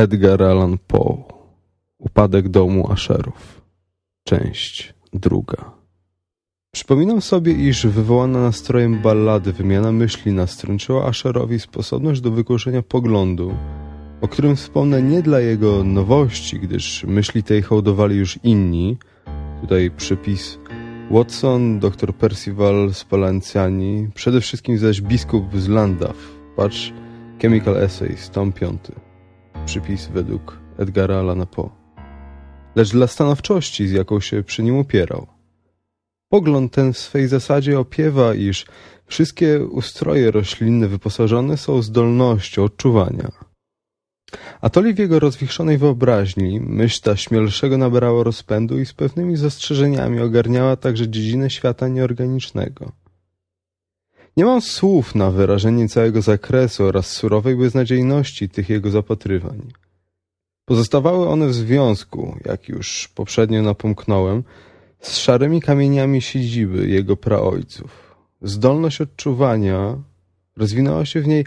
Edgar Allan Poe. Upadek domu Asherów. Część druga. Przypominam sobie, iż wywołana nastrojem ballady wymiana myśli nastręczyła Asherowi sposobność do wygłoszenia poglądu, o którym wspomnę nie dla jego nowości, gdyż myśli tej hołdowali już inni. Tutaj przypis. Watson, dr Percival Spalanciani, przede wszystkim zaś biskup z Landaw. Patrz Chemical Essays, tom 5 przypis według Edgara Allana Poe. Lecz dla stanowczości, z jaką się przy nim upierał. Pogląd ten w swej zasadzie opiewa, iż wszystkie ustroje roślinne wyposażone są zdolnością odczuwania. Atoli w jego rozwichrzonej wyobraźni myśl ta śmielszego nabierała rozpędu i z pewnymi zastrzeżeniami ogarniała także dziedzinę świata nieorganicznego. Nie mam słów na wyrażenie całego zakresu oraz surowej beznadziejności tych jego zapatrywań. Pozostawały one w związku, jak już poprzednio napomknąłem, z szarymi kamieniami siedziby jego praojców. Zdolność odczuwania rozwinęła się w niej,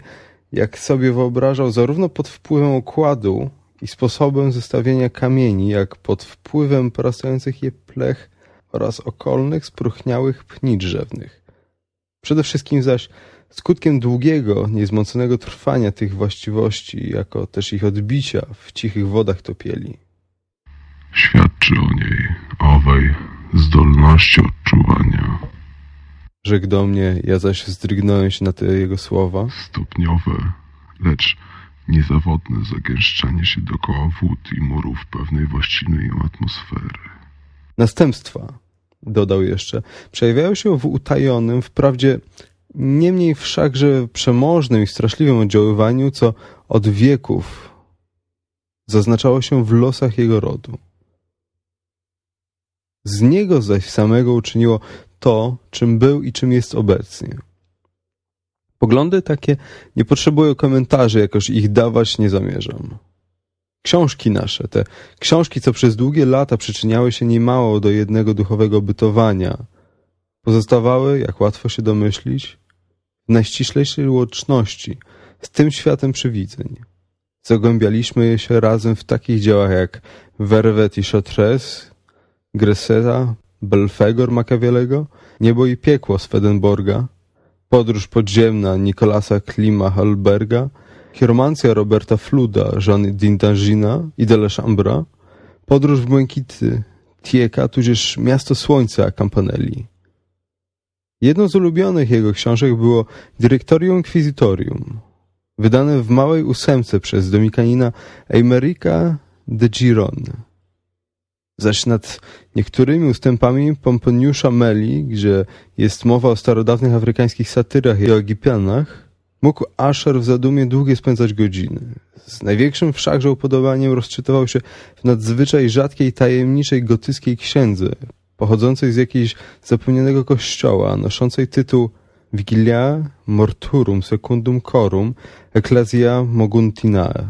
jak sobie wyobrażał, zarówno pod wpływem układu i sposobem zestawienia kamieni, jak pod wpływem porastających je plech oraz okolnych, spróchniałych pni drzewnych. Przede wszystkim zaś skutkiem długiego, niezmąconego trwania tych właściwości, jako też ich odbicia w cichych wodach topieli. Świadczy o niej, owej zdolności odczuwania. Rzekł do mnie, ja zaś zdrygnąłem się na te jego słowa. Stopniowe, lecz niezawodne zagęszczanie się dookoła wód i murów pewnej właściwej atmosfery. Następstwa, dodał jeszcze, przejawiają się w utajonym, wprawdzie nie mniej wszakże przemożnym i straszliwym oddziaływaniu, co od wieków zaznaczało się w losach jego rodu. Z niego zaś samego uczyniło to, czym był i czym jest obecnie. Poglądy takie nie potrzebują komentarzy, jakoż ich dawać nie zamierzam. Książki nasze, te książki, co przez długie lata przyczyniały się niemało do jednego duchowego bytowania, pozostawały, jak łatwo się domyślić, w najściślejszej łączności z tym światem przywidzeń. Zagłębialiśmy się razem w takich dziełach jak Werwet i Chartres, Greseta, Belfegor Machiavellego, Niebo i piekło Swedenborga, Podróż podziemna Nicolasa Klima Halberga, Chiromancja Roberta Fluda, Jean d'Intangina i de la Chambra, Podróż w błękity Tieka, tudzież Miasto Słońca Campanelli. Jedną z ulubionych jego książek było Directorium Inquisitorium, wydane w małej ósemce przez dominikanina Eimerica de Giron. Zaś nad niektórymi ustępami Pomponiusza Meli, gdzie jest mowa o starodawnych afrykańskich satyrach i o Egipianach, mógł Asher w zadumie długie spędzać godziny. Z największym wszakże upodobaniem rozczytywał się w nadzwyczaj rzadkiej, tajemniczej gotyckiej księdze, pochodzącej z jakiegoś zapomnianego kościoła, noszącej tytuł Vigilia Morturum Secundum Corum Ecclesia Moguntinae.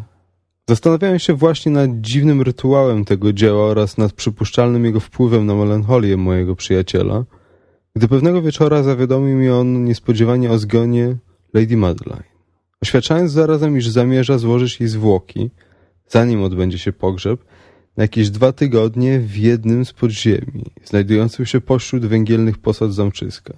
Zastanawiałem się właśnie nad dziwnym rytuałem tego dzieła oraz nad przypuszczalnym jego wpływem na melancholię mojego przyjaciela, gdy pewnego wieczora zawiadomił mnie on niespodziewanie o zgonie Lady Madeline. Oświadczając zarazem, iż zamierza złożyć jej zwłoki, zanim odbędzie się pogrzeb, na jakieś dwa tygodnie w jednym z podziemi, znajdującym się pośród węgielnych posad zamczyska.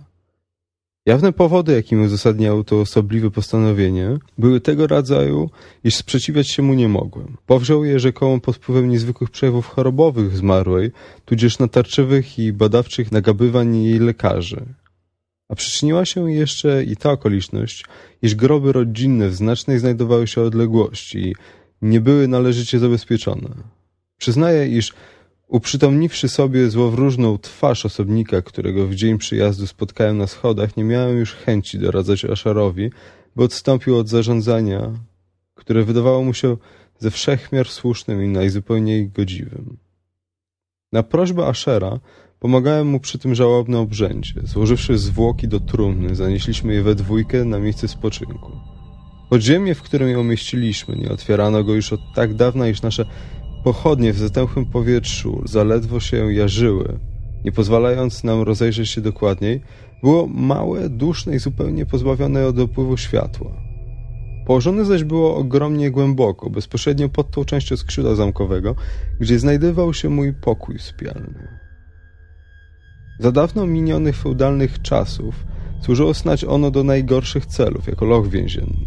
Jawne powody, jakim uzasadniało to osobliwe postanowienie, były tego rodzaju, iż sprzeciwiać się mu nie mogłem. Powziął je rzekomo pod wpływem niezwykłych przejawów chorobowych zmarłej, tudzież natarczywych i badawczych nagabywań jej lekarzy. A przyczyniła się jeszcze i ta okoliczność, iż groby rodzinne w znacznej znajdowały się odległości i nie były należycie zabezpieczone. Przyznaję, iż Uprzytomniwszy sobie złowróżną twarz osobnika, którego w dzień przyjazdu spotkałem na schodach, nie miałem już chęci doradzać Aszarowi, by odstąpił od zarządzania, które wydawało mu się ze wszechmiar słusznym i najzupełniej godziwym. Na prośbę Ashera pomagałem mu przy tym żałobnym obrzędzie. Złożywszy zwłoki do trumny, zanieśliśmy je we dwójkę na miejsce spoczynku. Podziemie, w którym je umieściliśmy, nie otwierano go już od tak dawna, iż nasze Pochodnie w zatęchłym powietrzu zaledwo się jarzyły, nie pozwalając nam rozejrzeć się dokładniej, było małe, duszne i zupełnie pozbawione od dopływu światła. Położone zaś było ogromnie głęboko, bezpośrednio pod tą częścią skrzydła zamkowego, gdzie znajdował się mój pokój sypialny. Za dawno minionych feudalnych czasów służyło snać ono do najgorszych celów, jako loch więzienny.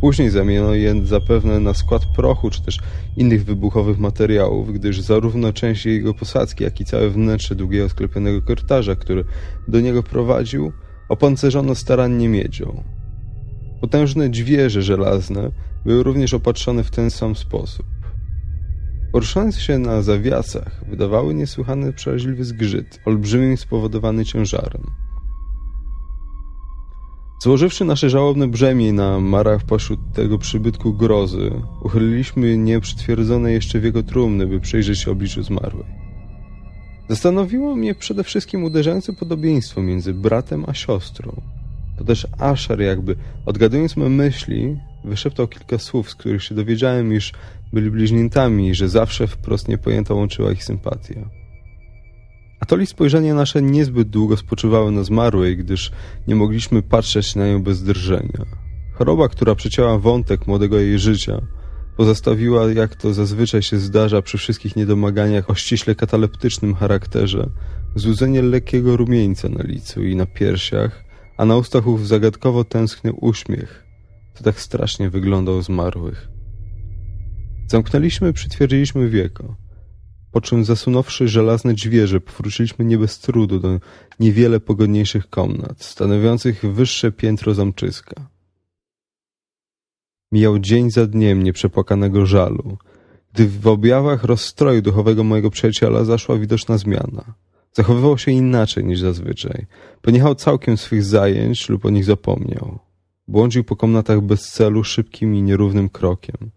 Później zamieniono je zapewne na skład prochu czy też innych wybuchowych materiałów, gdyż zarówno część jego posadzki, jak i całe wnętrze długiego sklepionego korytarza, który do niego prowadził, opancerzono starannie miedzią. Potężne dźwierze żelazne były również opatrzone w ten sam sposób. Poruszając się na zawiasach, wydawały niesłychany przeraźliwy zgrzyt, olbrzymim spowodowany ciężarem. Złożywszy nasze żałobne brzemię na marach pośród tego przybytku grozy, uchyliliśmy nieprzytwierdzone jeszcze w jego trumny, by przyjrzeć się obliczu zmarłej. Zastanowiło mnie przede wszystkim uderzające podobieństwo między bratem a siostrą. To też Asher jakby, odgadując me myśli, wyszeptał kilka słów, z których się dowiedziałem, iż byli bliźniętami że zawsze wprost niepojęta łączyła ich sympatia. Atoli spojrzenia nasze niezbyt długo spoczywały na zmarłej, gdyż nie mogliśmy patrzeć na nią bez drżenia. Choroba, która przecięła wątek młodego jej życia, pozostawiła, jak to zazwyczaj się zdarza przy wszystkich niedomaganiach o ściśle kataleptycznym charakterze, złudzenie lekkiego rumieńca na licu i na piersiach, a na ustach ów zagadkowo tęskny uśmiech, co tak strasznie wyglądał zmarłych. Zamknęliśmy, przytwierdziliśmy wieko po czym zasunąwszy żelazne dźwierze, powróciliśmy nie bez trudu do niewiele pogodniejszych komnat, stanowiących wyższe piętro zamczyska. Mijał dzień za dniem nieprzepłakanego żalu, gdy w objawach rozstroju duchowego mojego przyjaciela zaszła widoczna zmiana. Zachowywał się inaczej niż zazwyczaj. Poniechał całkiem swych zajęć lub o nich zapomniał. Błądził po komnatach bez celu szybkim i nierównym krokiem.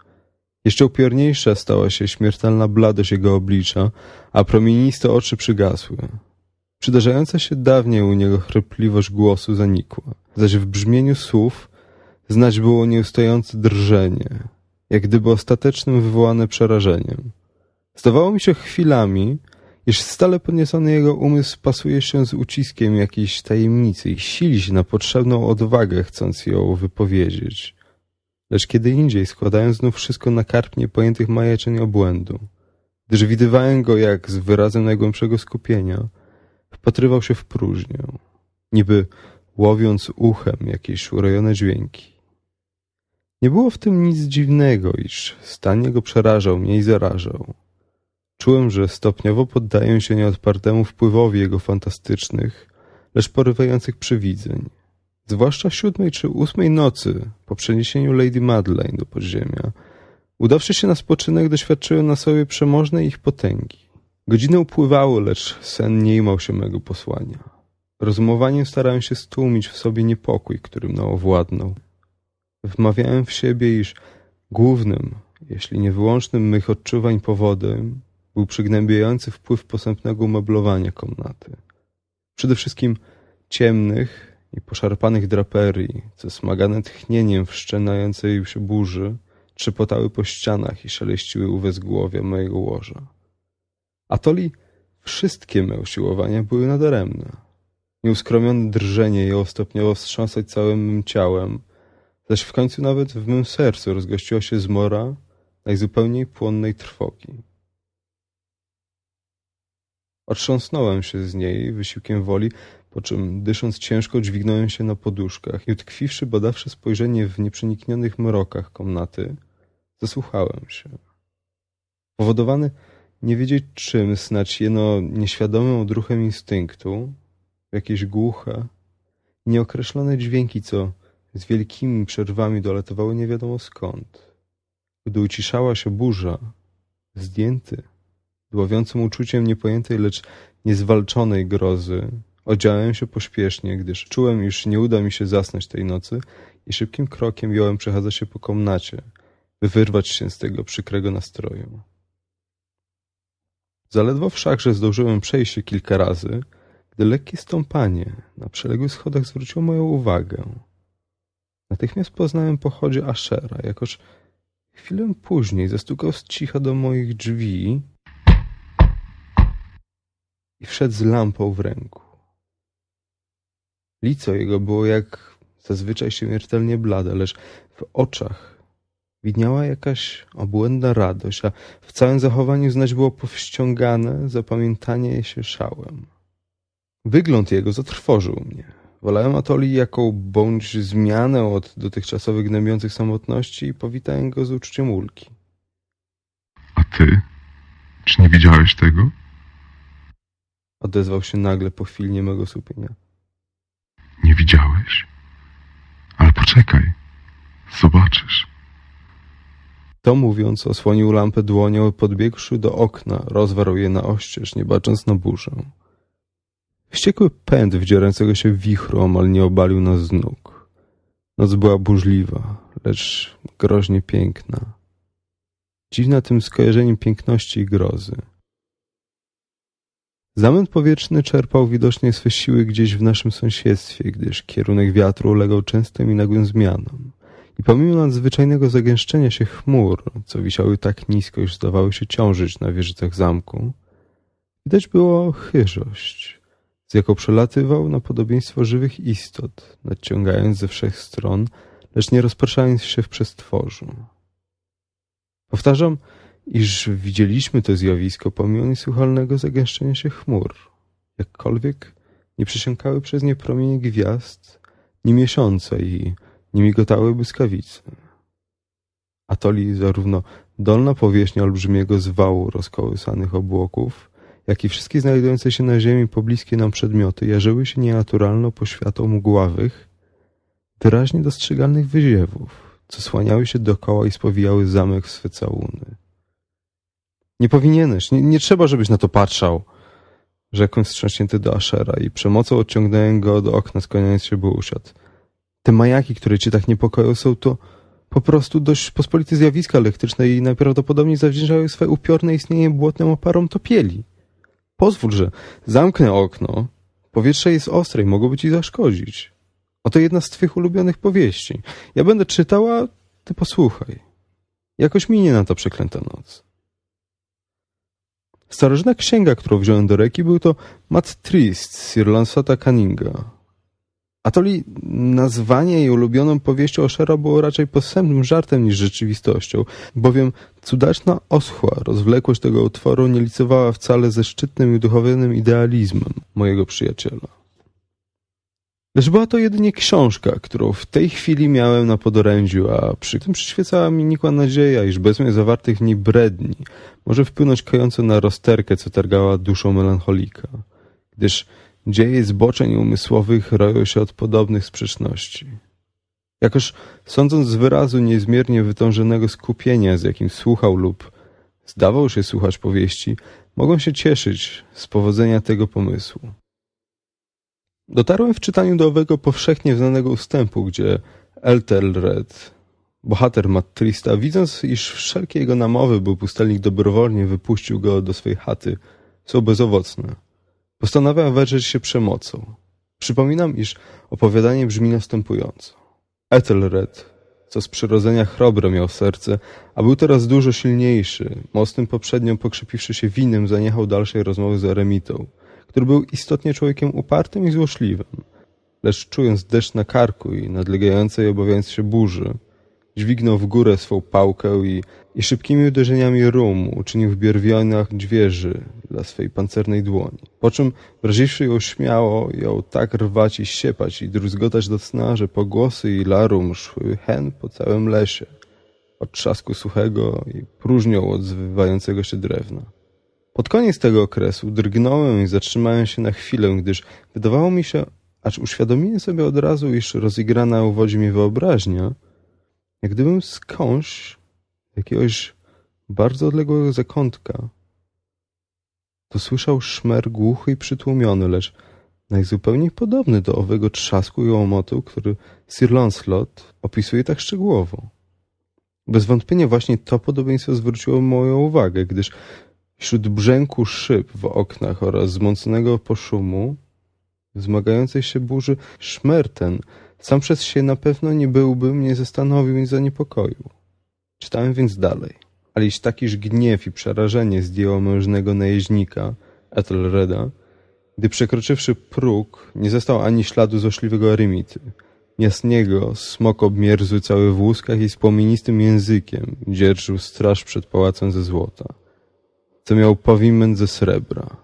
Jeszcze upiorniejsza stała się śmiertelna bladość jego oblicza, a promieniste oczy przygasły. Przydarzająca się dawniej u niego chrypliwość głosu zanikła, zaś w brzmieniu słów znać było nieustające drżenie, jak gdyby ostatecznym wywołane przerażeniem. Zdawało mi się chwilami, iż stale podniesiony jego umysł pasuje się z uciskiem jakiejś tajemnicy i sili się na potrzebną odwagę, chcąc ją wypowiedzieć lecz kiedy indziej składając znów wszystko na karp niepojętych majaczeń obłędu, gdyż widywałem go jak z wyrazem najgłębszego skupienia, wpatrywał się w próżnię, niby łowiąc uchem jakieś urojone dźwięki. Nie było w tym nic dziwnego, iż stan jego przerażał mnie i zarażał. Czułem, że stopniowo poddaję się nieodpartemu wpływowi jego fantastycznych, lecz porywających przywidzeń. Zwłaszcza siódmej czy ósmej nocy, po przeniesieniu Lady Madeleine do podziemia, udawszy się na spoczynek, doświadczyłem na sobie przemożnej ich potęgi. Godziny upływały, lecz sen nie imał się mego posłania. Rozumowaniem starałem się stłumić w sobie niepokój, którym mną owładnął. Wmawiałem w siebie, iż głównym, jeśli nie wyłącznym mych odczuwań powodem był przygnębiający wpływ posępnego umeblowania komnaty. Przede wszystkim ciemnych, i poszarpanych draperii, co smagane tchnieniem wszczynającej się burzy, trzepotały po ścianach i szeleściły u wezgłowia mojego łoża. Atoli wszystkie me usiłowania były nadaremne. Nieuskromione drżenie jął stopniowo wstrząsać całym mym ciałem, zaś w końcu nawet w mym sercu rozgościła się zmora najzupełniej płonnej trwogi. Otrząsnąłem się z niej wysiłkiem woli, po czym dysząc ciężko dźwignąłem się na poduszkach i utkwiwszy badawszy spojrzenie w nieprzeniknionych mrokach komnaty, zasłuchałem się. Powodowany nie wiedzieć czym, snać jeno nieświadomym odruchem instynktu, jakieś głuche, nieokreślone dźwięki, co z wielkimi przerwami dolatowały nie wiadomo skąd. Gdy uciszała się burza, zdjęty, dławiącym uczuciem niepojętej, lecz niezwalczonej grozy, odziałem się pośpiesznie, gdyż czułem, iż nie uda mi się zasnąć tej nocy i szybkim krokiem jąłem przechadzać się po komnacie, by wyrwać się z tego przykrego nastroju. Zaledwo wszakże zdążyłem przejść się kilka razy, gdy lekkie stąpanie na przeległych schodach zwróciło moją uwagę. Natychmiast poznałem pochodzie Ashera, jakoż chwilę później zastukał z cicha do moich drzwi i wszedł z lampą w ręku. Lico jego było jak zazwyczaj śmiertelnie blade, lecz w oczach widniała jakaś obłędna radość, a w całym zachowaniu znać było powściągane zapamiętanie się szałem. Wygląd jego zatrwożył mnie. Wolałem Atoli jaką bądź zmianę od dotychczasowych gnębiących samotności i powitałem go z uczuciem ulgi. A ty? Czy nie widziałeś tego? Odezwał się nagle po chwili niemego słupienia. Nie widziałeś? Ale poczekaj. Zobaczysz. To mówiąc, osłonił lampę dłonią podbiegłszy do okna, rozwarł je na oścież, nie bacząc na burzę. Wściekły pęd wdzierającego się wichru omal nie obalił nas z nóg. Noc była burzliwa, lecz groźnie piękna. Dziwna tym skojarzeniem piękności i grozy. Zamęt powietrzny czerpał widocznie swe siły gdzieś w naszym sąsiedztwie, gdyż kierunek wiatru ulegał częstym i nagłym zmianom. I pomimo nadzwyczajnego zagęszczenia się chmur, co wisiały tak nisko, iż zdawały się ciążyć na wieżycach zamku, widać było chyżość, z jaką przelatywał na podobieństwo żywych istot, nadciągając ze wszech stron, lecz nie rozpraszając się w przestworzu. Powtarzam, iż widzieliśmy to zjawisko pomimo niesłychalnego zagęszczenia się chmur, jakkolwiek nie przesiąkały przez nie promienie gwiazd, ni miesiąca i nie migotały błyskawice. Atoli zarówno dolna powierzchnia olbrzymiego zwału rozkołysanych obłoków, jak i wszystkie znajdujące się na ziemi pobliskie nam przedmioty jarzyły się nienaturalną poświatą mgławych, wyraźnie dostrzegalnych wyziewów, co słaniały się dokoła i spowijały zamek w swe całuny. Nie powinieneś, nie, nie trzeba, żebyś na to patrzał, rzekłem wstrząśnięty do Ashera i przemocą odciągnąłem go do okna, skłaniając się, by usiadł. Te majaki, które cię tak niepokoją, są to po prostu dość pospolite zjawiska elektryczne i najprawdopodobniej zawdzięczają swe upiorne istnienie błotnym oparom topieli. Pozwól, że zamknę okno. Powietrze jest ostre i mogłoby ci zaszkodzić. Oto jedna z twych ulubionych powieści. Ja będę czytała, ty posłuchaj. Jakoś minie na to przeklęta noc. Starożytna księga, którą wziąłem do ręki, był to Matt Trist Sir Lansata Cunninga. Atoli nazwanie jej ulubioną powieścią Oshera było raczej posępnym żartem niż rzeczywistością, bowiem cudaczna oschła rozwlekłość tego utworu nie licowała wcale ze szczytnym i duchowym idealizmem mojego przyjaciela. Lecz była to jedynie książka, którą w tej chwili miałem na podorędziu, a przy tym przyświecała mi nikła nadzieja, iż bez mnie zawartych w niej bredni może wpłynąć kojąco na rozterkę, co targała duszą melancholika, gdyż dzieje zboczeń umysłowych roją się od podobnych sprzeczności. Jakoż sądząc z wyrazu niezmiernie wytężonego skupienia, z jakim słuchał lub zdawał się słuchać powieści, mogą się cieszyć z powodzenia tego pomysłu. Dotarłem w czytaniu do owego powszechnie znanego ustępu, gdzie Eltelred, bohater Mattrista, widząc, iż wszelkie jego namowy, by pustelnik dobrowolnie wypuścił go do swej chaty, są bezowocne. Postanawiam wedrzeć się przemocą. Przypominam, iż opowiadanie brzmi następująco. Ethelred, co z przyrodzenia chrobre miał serce, a był teraz dużo silniejszy, mocnym poprzednio pokrzepiwszy się winem, zaniechał dalszej rozmowy z eremitą, który był istotnie człowiekiem upartym i złośliwym. Lecz czując deszcz na karku i nadlegającej obawiając się burzy, Dźwignął w górę swą pałkę i, i szybkimi uderzeniami rum uczynił w bierwionach dźwierzy dla swej pancernej dłoni. Po czym, wrażywszy ją śmiało, jął tak rwać i siepać i druzgotać do cna, że pogłosy i larum szły hen po całym lesie, od trzasku suchego i próżnią od zwywającego się drewna. Pod koniec tego okresu drgnąłem i zatrzymałem się na chwilę, gdyż wydawało mi się, acz uświadomiłem sobie od razu, iż rozigrana uwodzi mi wyobraźnia, jak gdybym skądś, jakiegoś bardzo odległego zakątka, dosłyszał szmer głuchy i przytłumiony, lecz najzupełniej podobny do owego trzasku i łomotu, który Sir Lancelot opisuje tak szczegółowo. Bez wątpienia właśnie to podobieństwo zwróciło moją uwagę, gdyż wśród brzęku szyb w oknach oraz zmąconego poszumu wzmagającej się burzy szmer ten sam przez się na pewno nie byłby mnie zastanowił i zaniepokoił. Czytałem więc dalej. Aleś takiż gniew i przerażenie zdjęło mężnego najeźdnika, Ethelreda, gdy przekroczywszy próg, nie został ani śladu złośliwego eremity. Jasniego, smok obmierzły cały w łuskach i z płomienistym językiem dzierżył straż przed pałacem ze złota, co miał pawiment ze srebra.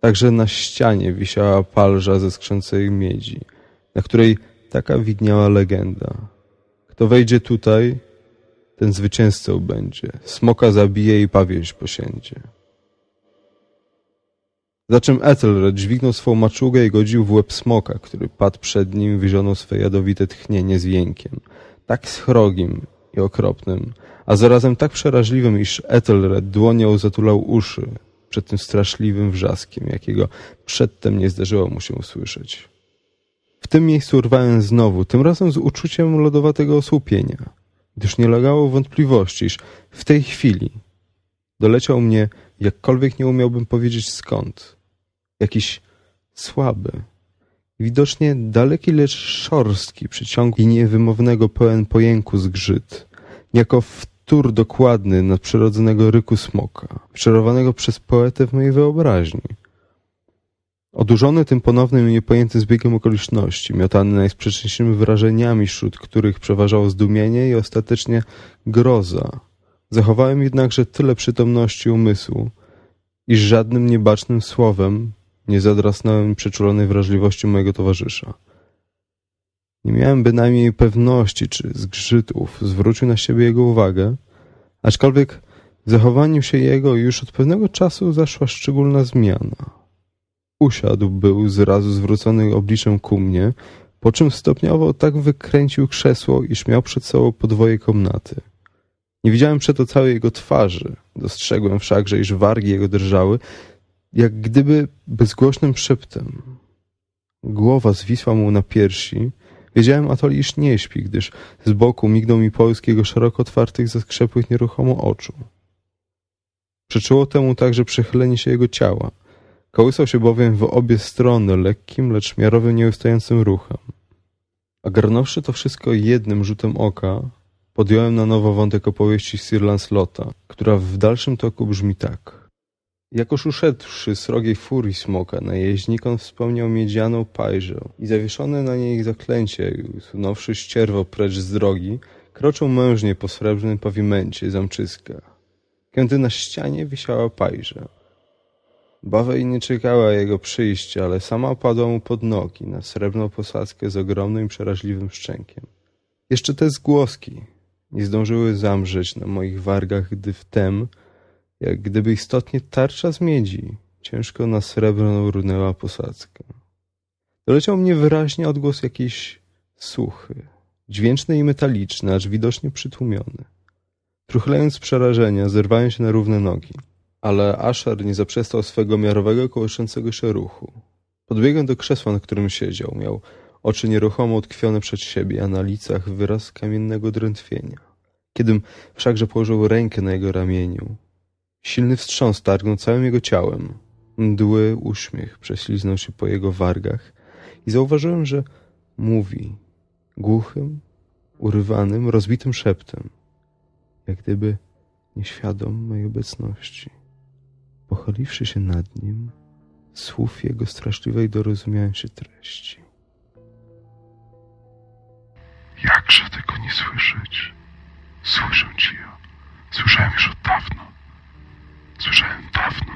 Także na ścianie wisiała palża ze skrzęcej miedzi, na której taka widniała legenda. Kto wejdzie tutaj, ten zwycięzcą będzie. Smoka zabije i pawieś posiędzie. Za czym Ethelred dźwignął swą maczugę i godził w łeb smoka, który padł przed nim wyzionął swe jadowite tchnienie z jękiem. Tak schrogim i okropnym, a zarazem tak przeraźliwym, iż Ethelred dłonią zatulał uszy przed tym straszliwym wrzaskiem, jakiego przedtem nie zdarzyło mu się usłyszeć. W tym miejscu urwałem znowu, tym razem z uczuciem lodowatego osłupienia, gdyż nie legało wątpliwości, iż w tej chwili doleciał mnie, jakkolwiek nie umiałbym powiedzieć skąd, jakiś słaby, widocznie daleki, lecz szorstki przyciąg i niewymownego pełen pojęku zgrzyt, jako wtór dokładny nadprzyrodzonego ryku smoka, wczarowanego przez poetę w mojej wyobraźni. Odurzony tym ponownym i niepojętym zbiegiem okoliczności, miotany najsprzeczniejszymi wrażeniami, wśród których przeważało zdumienie i ostatecznie groza, zachowałem jednakże tyle przytomności umysłu, iż żadnym niebacznym słowem nie zadrasnąłem przeczulonej wrażliwości mojego towarzysza. Nie miałem bynajmniej pewności, czy zgrzytów zwrócił na siebie jego uwagę, aczkolwiek w zachowaniu się jego już od pewnego czasu zaszła szczególna zmiana. Usiadł był zrazu zwrócony obliczem ku mnie, po czym stopniowo tak wykręcił krzesło, iż miał przed sobą podwoje komnaty. Nie widziałem przeto całej jego twarzy. Dostrzegłem wszakże, iż wargi jego drżały, jak gdyby bezgłośnym szeptem. Głowa zwisła mu na piersi. Wiedziałem atoli, iż nie śpi, gdyż z boku mignął mi połysk jego szeroko otwartych, zaskrzepłych nieruchomo oczu. Przeczyło temu także przechylenie się jego ciała – Kołysał się bowiem w obie strony lekkim, lecz miarowym nieustającym ruchem. Ogarnąwszy to wszystko jednym rzutem oka, podjąłem na nowo wątek opowieści Sir Lancelota, która w dalszym toku brzmi tak. Jakoż uszedłszy z rogiej furii smoka, najeźdźnik on wspomniał miedzianą pajrzę i zawieszone na niej zaklęcie, i usunąwszy ścierwo precz z drogi, kroczył mężnie po srebrnym pawimencie zamczyska. Kiedy na ścianie wisiała pajrza. Bawej nie czekała jego przyjścia, ale sama padła mu pod nogi na srebrną posadzkę z ogromnym przeraźliwym szczękiem. Jeszcze te zgłoski nie zdążyły zamrzeć na moich wargach, gdy wtem, jak gdyby istotnie tarcza z miedzi, ciężko na srebrną runęła posadzkę. Doleciał mnie wyraźnie odgłos jakiś suchy, dźwięczny i metaliczny, aż widocznie przytłumiony. Truchlając z przerażenia, zerwałem się na równe nogi ale Asher nie zaprzestał swego miarowego kołyszącego się ruchu. Podbiegłem do krzesła, na którym siedział. Miał oczy nieruchomo utkwione przed siebie, a na licach wyraz kamiennego drętwienia. Kiedym wszakże położył rękę na jego ramieniu, silny wstrząs targnął całym jego ciałem. Mdły uśmiech prześliznął się po jego wargach i zauważyłem, że mówi głuchym, urywanym, rozbitym szeptem, jak gdyby nieświadom mojej obecności. Pochyliwszy się nad nim, słów jego straszliwej dorozumiałem się treści. Jak jakże tego nie słyszeć? Słyszę cię. Słyszałem już od dawna. Słyszałem dawno,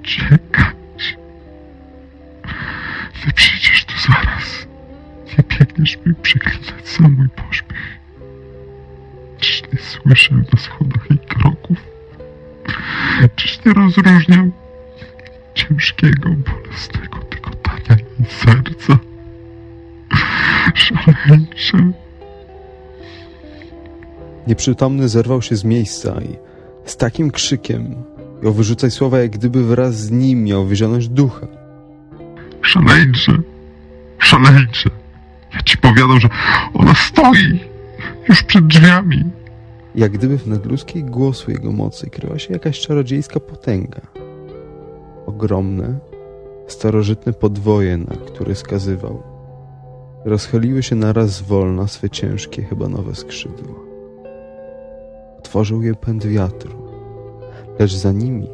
uciekać? Ty przyjdziesz tu zaraz. Nie biegniesz mi przeklinać za mój pośpiech. Czyż nie słyszę na schodach jej kroków? Czyż nie rozróżniam ciężkiego, bolesnego tykotania jej serca? Szaleńcze. Nieprzytomny zerwał się z miejsca i z takim krzykiem jął wyrzucać słowa, jak gdyby wraz z nim miał wyzionąć ducha. Szaleńcze. Szaleńcze. Ja ci powiadam, że ona stoi już przed drzwiami. Jak gdyby w nadludzkiej głosu jego mocy kryła się jakaś czarodziejska potęga. Ogromne, starożytne podwoje, na które skazywał, rozchyliły się naraz zwolna swe ciężkie, chyba nowe skrzydła. Otworzył je pęd wiatru, lecz za nimi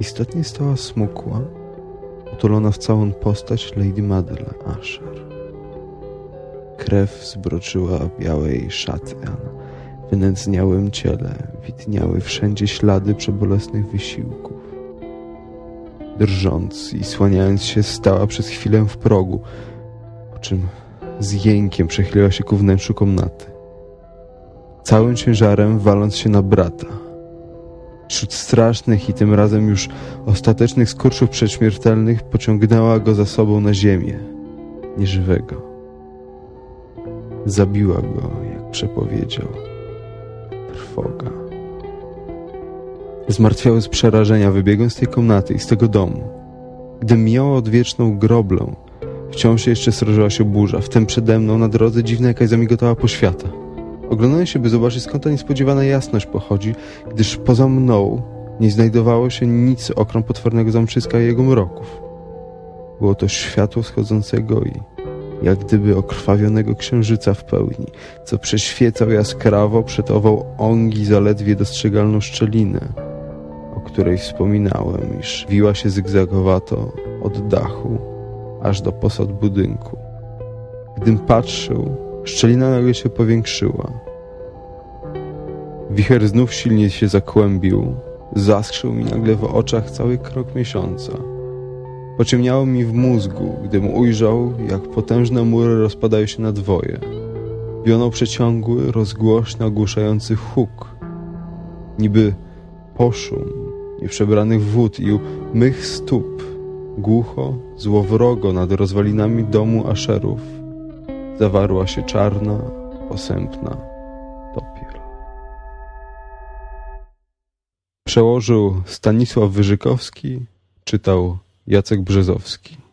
istotnie stała smukła, utulona w całą postać Lady Madeleine Asher. Krew zbroczyła białe jej szaty, a na wynędzniałym ciele widniały wszędzie ślady przebolesnych wysiłków. Drżąc i słaniając się, stała przez chwilę w progu, po czym z jękiem przechyliła się ku wnętrzu komnaty. Całym ciężarem waląc się na brata. Wśród strasznych i tym razem już ostatecznych skurczów przedśmiertelnych pociągnęła go za sobą na ziemię, nieżywego. Zabiła go, jak przepowiedział trwoga. Zmartwiały z przerażenia, wybiegłem z tej komnaty i z tego domu. Gdy mijała odwieczną groblę, wciąż jeszcze srożyła się burza. Wtem przede mną na drodze dziwna jakaś zamigotała poświata. Oglądałem się, by zobaczyć skąd ta niespodziewana jasność pochodzi, gdyż poza mną nie znajdowało się nic okrom potwornego zamczyska i jego mroków. Było to światło wschodzącego i jak gdyby okrwawionego księżyca w pełni, co przeświecał jaskrawo przed ową ongi zaledwie dostrzegalną szczelinę, o której wspominałem, iż wiła się zygzagowato od dachu aż do posad budynku. Gdym patrzył, szczelina nagle się powiększyła. Wicher znów silnie się zakłębił, zaskrzył mi nagle w oczach cały krok miesiąca. Pociemniało mi w mózgu, gdym ujrzał, jak potężne mury rozpadają się na dwoje. Wioną przeciągły, rozgłośny, ogłuszający huk. Niby poszum nieprzebranych wód i mych stóp, głucho, złowrogo nad rozwalinami domu Aszerów, zawarła się czarna, posępna topiel. Przełożył Stanisław Wyżykowski, czytał Jacek Brzezowski.